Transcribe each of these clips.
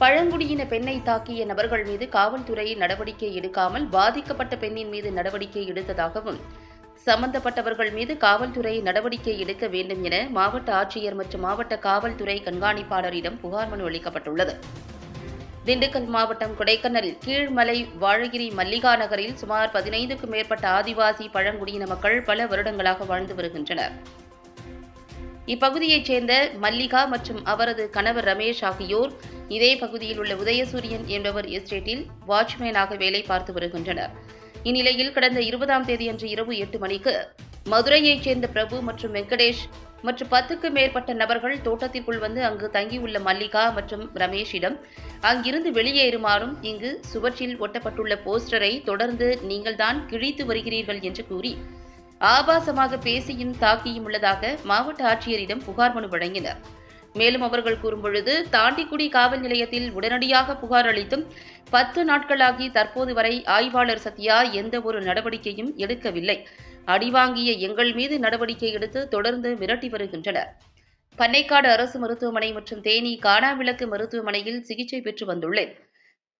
பழங்குடியின பெண்ணை தாக்கிய நபர்கள் மீது காவல்துறை நடவடிக்கை எடுக்காமல் பாதிக்கப்பட்ட பெண்ணின் மீது நடவடிக்கை எடுத்ததாகவும் சம்பந்தப்பட்டவர்கள் மீது காவல்துறை நடவடிக்கை எடுக்க வேண்டும் என மாவட்ட ஆட்சியர் மற்றும் மாவட்ட காவல்துறை கண்காணிப்பாளரிடம் புகார் மனு அளிக்கப்பட்டுள்ளது. திண்டுக்கல் மாவட்டம் கொடைக்கானல் கீழ்மலை வாழகிரி மல்லிகா நகரில் சுமார் பதினைந்துக்கும் மேற்பட்ட ஆதிவாசி பழங்குடியின மக்கள் பல வருடங்களாக வாழ்ந்து வருகின்றனர். இப்பகுதியைச் சேர்ந்த மல்லிகா மற்றும் அவரது கணவர் ரமேஷ் ஆகியோர் இதே பகுதியில் உள்ள உதயசூரியன் என்பவர் எஸ்டேட்டில் வாட்ச்மேனாக வேலை பார்த்து வருகின்றனர். இந்நிலையில் கடந்த இருபதாம் தேதியன்று இரவு எட்டு மணிக்கு மதுரையைச் சேர்ந்த பிரபு மற்றும் வெங்கடேஷ் மற்றும் பத்துக்கு மேற்பட்ட நபர்கள் தோட்டத்திற்குள் வந்து அங்கு தங்கியுள்ள மல்லிகா மற்றும் ரமேஷிடம் அங்கிருந்து வெளியேறுமாறும் இங்கு சுவற்றில் ஒட்டப்பட்டுள்ள போஸ்டரை தொடர்ந்து நீங்கள்தான் கிழித்து வருகிறீர்கள் என்று கூறி ஆபாசமாக பேசியும் தாக்கியும் உள்ளதாக மாவட்ட ஆட்சியரிடம் புகார் மனு வழங்கினர். மேலும் அவர்கள் கூறும்பொழுது தாண்டிக்குடி காவல் நிலையத்தில் உடனடியாக புகார் அளித்தும் பத்து நாட்களாகி தற்போது வரை ஆய்வாளர் சத்யா எந்த ஒரு நடவடிக்கையும் எடுக்கவில்லை. அடிவாங்கிய எங்கள் மீது நடவடிக்கை எடுத்து தொடர்ந்து மிரட்டி வருகின்றனர். பண்ணைக்காடு அரசு மருத்துவமனை மற்றும் தேனி காணாவிளக்கு மருத்துவமனையில் சிகிச்சை பெற்று வந்துள்ளேன்.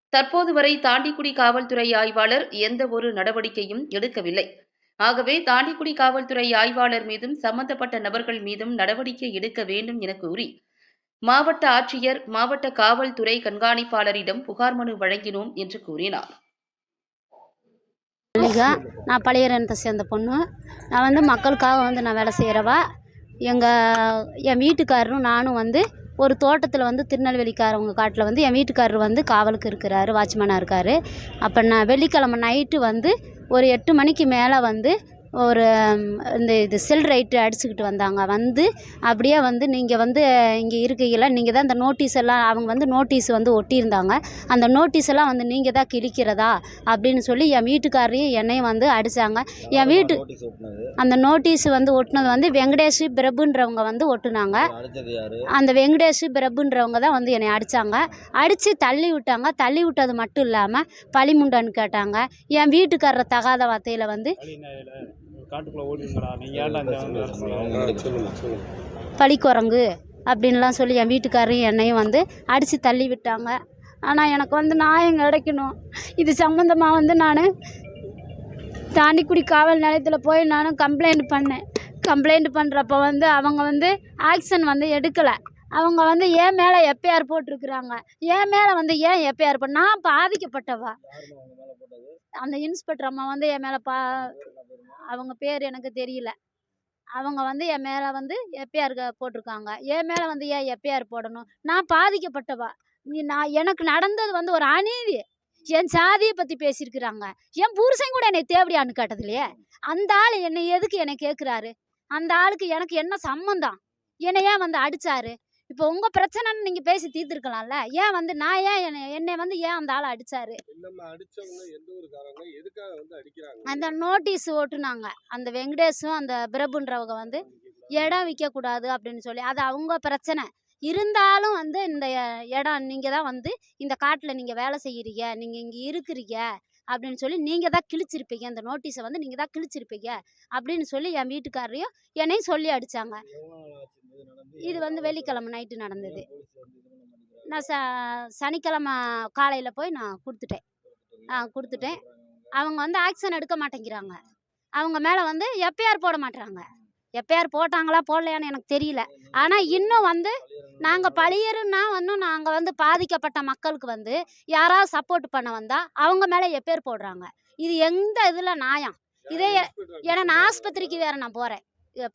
தற்போது வரை தாண்டிக்குடி காவல்துறை ஆய்வாளர் எந்த ஒரு நடவடிக்கையும் எடுக்கவில்லை. ஆகவே தாண்டிக்குடி காவல்துறை ஆய்வாளர் மீதும் சம்பந்தப்பட்ட நபர்கள் மீதும் நடவடிக்கை எடுக்க வேண்டும் என கூறி மாவட்ட ஆட்சியர் மாவட்ட காவல்துறை கண்காணிப்பாளரிடம் புகார் மனு வழங்கினோம் என்று கூறினார். நான் பழையரணத்தை சேர்ந்த பொண்ணு. நான் வந்து மக்களுக்காக வந்து நான் வேலை செய்கிறவா எங்கள் என் வீட்டுக்காரரும் நானும் வந்து ஒரு தோட்டத்தில் வந்து திருநெல்வேலிக்காரவங்க காட்டில் வந்து என் வீட்டுக்காரர் வந்து காவலுக்கு இருக்கிறாரு வாட்ச்மேனாக இருக்கார். அப்போ நான் வெள்ளிக்கிழமை நைட்டு வந்து ஒரு எட்டு மணிக்கு மேலே வந்து ஒரு இந்த இது செல் ரைட்டு அடிச்சுக்கிட்டு வந்தாங்க. வந்து அப்படியே வந்து நீங்கள் வந்து இங்கே இருக்கீங்களா நீங்கள் தான் இந்த நோட்டீஸ் எல்லாம் அவங்க வந்து நோட்டீஸ் வந்து ஒட்டியிருந்தாங்க. அந்த நோட்டீஸ் எல்லாம் வந்து நீங்கள் தான் கிழிக்கிறதா? அப்படின்னு சொல்லி என் வீட்டுக்காரையும் என்னையும் வந்து அடித்தாங்க என் வீட்டு அந்த நோட்டீஸ் வந்து ஒட்டினது வந்து வெங்கடேஷ் பிரபுன்றவங்க வந்து ஒட்டுனாங்க. அந்த வெங்கடேஷ் பிரபுன்றவங்க தான் வந்து என்னை அடித்தாங்க அடித்து தள்ளி விட்டாங்க. தள்ளி விட்டது மட்டும் இல்லாமல் பழிமுண்டான்னு கேட்டாங்க. என் வீட்டுக்காரரை தகாத வார்த்தையில் வந்து காட்டுக்குள்ள ஏன்டா இந்த பழிக்குரங்கு அப்படின்லாம் சொல்லி என் வீட்டுக்காரையும் என்னையும் வந்து அடித்து தள்ளி விட்டாங்க. ஆனால் எனக்கு வந்து நியாயம் கிடைக்கணும் இது சம்மந்தமாக வந்து நான் தாண்டிக்குடி காவல் நிலையத்தில் போய் நான் கம்ப்ளைண்ட் பண்ணேன். கம்ப்ளைண்ட் பண்ணுறப்ப வந்து அவங்க வந்து ஆக்ஷன் வந்து எடுக்கலை. அவங்க வந்து என் மேலே எஃப்ஐஆர் போட்டிருக்கிறாங்க. என் மேலே வந்து ஏன் எஃப்ஐஆர் பண்ண நான் பாதிக்கப்பட்டவா? அந்த இன்ஸ்பெக்டர் அம்மா வந்து என் மேலே பா அவங்க பேர் எனக்கு தெரியல. அவங்க வந்து என் மேலே வந்து எப்பிஆர் போட்டிருக்காங்க. என் மேலே வந்து ஏன் எப்பிஆர் போடணும்? நான் பாதிக்கப்பட்டவா? நீ நான் எனக்கு நடந்தது வந்து ஒரு அநீதி. என் சாதியை பற்றி பேசியிருக்கிறாங்க. என் புருஷன் கூட என்னை தேவடியான்னு கேட்டது இல்லையே அந்த ஆள் என்னை எதுக்கு என்னை கேட்குறாரு அந்த ஆளுக்கு எனக்கு என்ன சம்மந்தம்? என்னை ஏன் வந்து அடித்தாரு இப்போ உங்கள் பிரச்சனைன்னு நீங்கள் பேசி தீர்த்துருக்கலாம்ல. ஏன் வந்து நான் ஏன் என்னை என்னை வந்து ஏன் அந்த ஆளை அடிச்சாரு? அந்த நோட்டீஸ் ஓட்டுனாங்க. அந்த வெங்கடேஷும் அந்த பிரபுன்றவங்க வந்து இடம் விற்கக்கூடாது அப்படின்னு சொல்லி. அது அவங்க பிரச்சனை. இருந்தாலும் வந்து இந்த இடம் நீங்கள் தான் வந்து இந்த காட்டில் நீங்கள் வேலை செய்கிறீங்க நீங்கள் இங்கே இருக்கிறீங்க. அப்படின்னு சொல்லி நீங்கள் தான் கிழிச்சிருப்பீங்க. அந்த நோட்டீஸை வந்து நீங்கள் தான் கிழிச்சிருப்பீங்க. அப்படின்னு சொல்லி என் வீட்டுக்காரரையும் என்னையும் சொல்லி அடித்தாங்க இது வந்து வெள்ளிக்கிழமை நைட்டு நடந்தது. நான் ச சனிக்கிழமை காலையில் போய் நான் கொடுத்துட்டேன். ஆ கொடுத்துட்டேன். அவங்க வந்து ஆக்ஷன் எடுக்க மாட்டேங்கிறாங்க. அவங்க மேலே வந்து எஃப்ஐஆர் போட மாட்டுறாங்க எப்பயார் போட்டாங்களா போடலையான்னு எனக்கு தெரியல. ஆனால் இன்னும் வந்து நாங்கள் பழியருன்னா வந்து நாங்கள் வந்து பாதிக்கப்பட்ட மக்களுக்கு வந்து யாராவது சப்போர்ட் பண்ண வந்தால் அவங்க மேலே எப்பேர் போடுறாங்க? இது எந்த இதில் நியாயம்? இதே ஏன்னா நான் ஆஸ்பத்திரிக்கு வேறு நான் போகிறேன்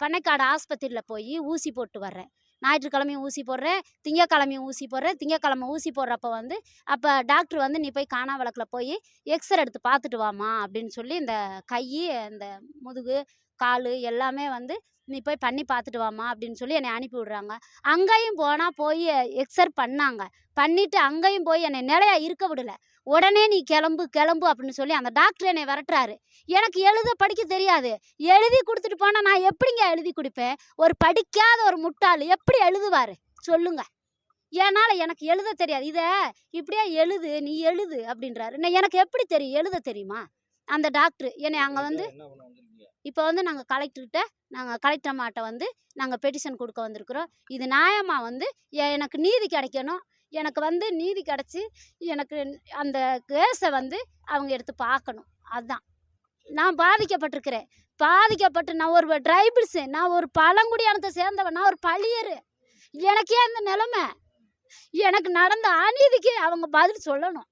பண்ணைக்காடு ஆஸ்பத்திரியில் போய் ஊசி போட்டு வர்றேன். ஞாயிற்றுக்கிழமையும் ஊசி போடுறேன் திங்கக்கிழமையும் ஊசி போடுறேன். திங்கக்கிழமை ஊசி போடுறப்ப வந்து அப்போ டாக்டர் வந்து நீ போய் காணா விளக்கில் போய் எக்ஸ்ரே எடுத்து பார்த்துட்டு வாமா அப்படின்னு சொல்லி இந்த கை இந்த முதுகு கால் எல்லாமே வந்து நீ போய் பண்ணி பார்த்துட்டு வாமா அப்படின்னு சொல்லி என்னை அனுப்பி விடுறாங்க. அங்கேயும் போனால் போய் எக்ஸர் பண்ணாங்க. பண்ணிவிட்டு அங்கேயும் போய் என்னை நிலையா இருக்க விடலை. உடனே நீ கிளம்பு கிளம்பு அப்படின்னு சொல்லி அந்த டாக்டர் என்னை விரட்டுறாரு. எனக்கு எழுத படிக்க தெரியாது. எழுதி கொடுத்துட்டு போனால் நான் எப்படிங்க எழுதி கொடுப்பேன்? ஒரு படிக்காத ஒரு முட்டாள் எப்படி எழுதுவார்? சொல்லுங்க. என்னால் எனக்கு எழுத தெரியாது. இதை இப்படியே எழுது நீ எழுது அப்படின்றாரு. நான் எனக்கு எப்படி தெரியும்? எழுத தெரியுமா? அந்த டாக்டர். என்னை அங்கே வந்து இப்போ வந்து நாங்கள் கலெக்டர்கிட்ட நாங்கள் கலெக்டர் அம்மாட்ட வந்து நாங்கள் பெட்டிஷன் கொடுக்க வந்திருக்கிறோம். இது நியாயமாக வந்து எனக்கு நீதி கிடைக்கணும். எனக்கு வந்து நீதி கிடச்சி எனக்கு அந்த கேஸை வந்து அவங்க எடுத்து பார்க்கணும். அதுதான் நான் பாதிக்கப்பட்டிருக்கிறேன். பாதிக்கப்பட்டு நான் ஒரு டிரைபிள்ஸு நான் ஒரு பழங்குடியானத்தை சேர்ந்தவன் நான் ஒரு பழியர் எனக்கே அந்த நிலைமை. எனக்கு நடந்த அநீதிக்கு அவங்க பதில் சொல்லணும்.